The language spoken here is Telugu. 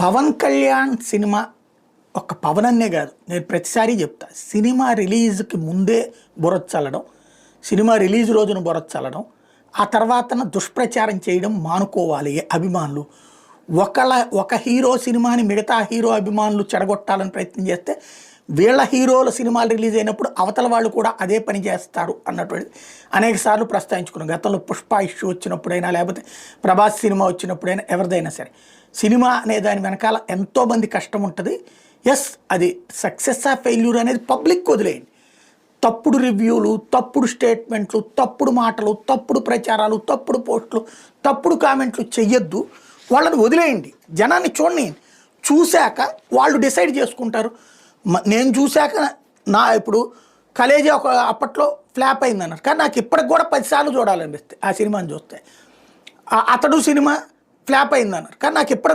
పవన్ కళ్యాణ్ సినిమా ఒక పవన్ అన్నే కాదు. నేను ప్రతిసారి చెప్తా సినిమా రిలీజ్కి ముందే బురొచ్చల్లడం సినిమా రిలీజ్ రోజున బురొచ్చల్లడం ఆ తర్వాతన దుష్ప్రచారం చేయడం మానుకోవాలి అభిమానులు. ఒకళ్ళ ఒక హీరో సినిమాని మిగతా హీరో అభిమానులు చెడగొట్టాలని ప్రయత్నం చేస్తే వీళ్ళ హీరోల సినిమాలు రిలీజ్ అయినప్పుడు అవతల వాళ్ళు కూడా అదే పని చేస్తారు అన్నటువంటి అనేక సార్లు ప్రస్తావించుకున్నాం. గతంలో పుష్ప ఇష్యూ వచ్చినప్పుడైనా లేకపోతే ప్రభాస్ సినిమా వచ్చినప్పుడైనా ఎవరిదైనా సరే సినిమా అనే దాని వెనకాల ఎంతోమంది కష్టం ఉంటుంది. ఎస్ అది సక్సెస్ ఆ ఫెయిల్యూర్ అనేది పబ్లిక్ వదిలేయండి. తప్పుడు రివ్యూలు తప్పుడు స్టేట్మెంట్లు తప్పుడు మాటలు తప్పుడు ప్రచారాలు తప్పుడు పోస్టులు తప్పుడు కామెంట్లు చెయ్యొద్దు. వాళ్ళని వదిలేయండి. జనాన్ని చూడండి చూశాక వాళ్ళు డిసైడ్ చేసుకుంటారు. నేను చూశాక నా ఇప్పుడు కలేజీ ఒక అప్పట్లో ఫ్లాప్ అయింది అన్నారు కానీ నాకు ఇప్పటికి కూడా పదిసార్లు చూడాలనిపిస్తే ఆ సినిమాని చూస్తే. అతడు సినిమా ఫ్లాప్ అయింది అన్నారు కానీ నాకు ఇప్పటికి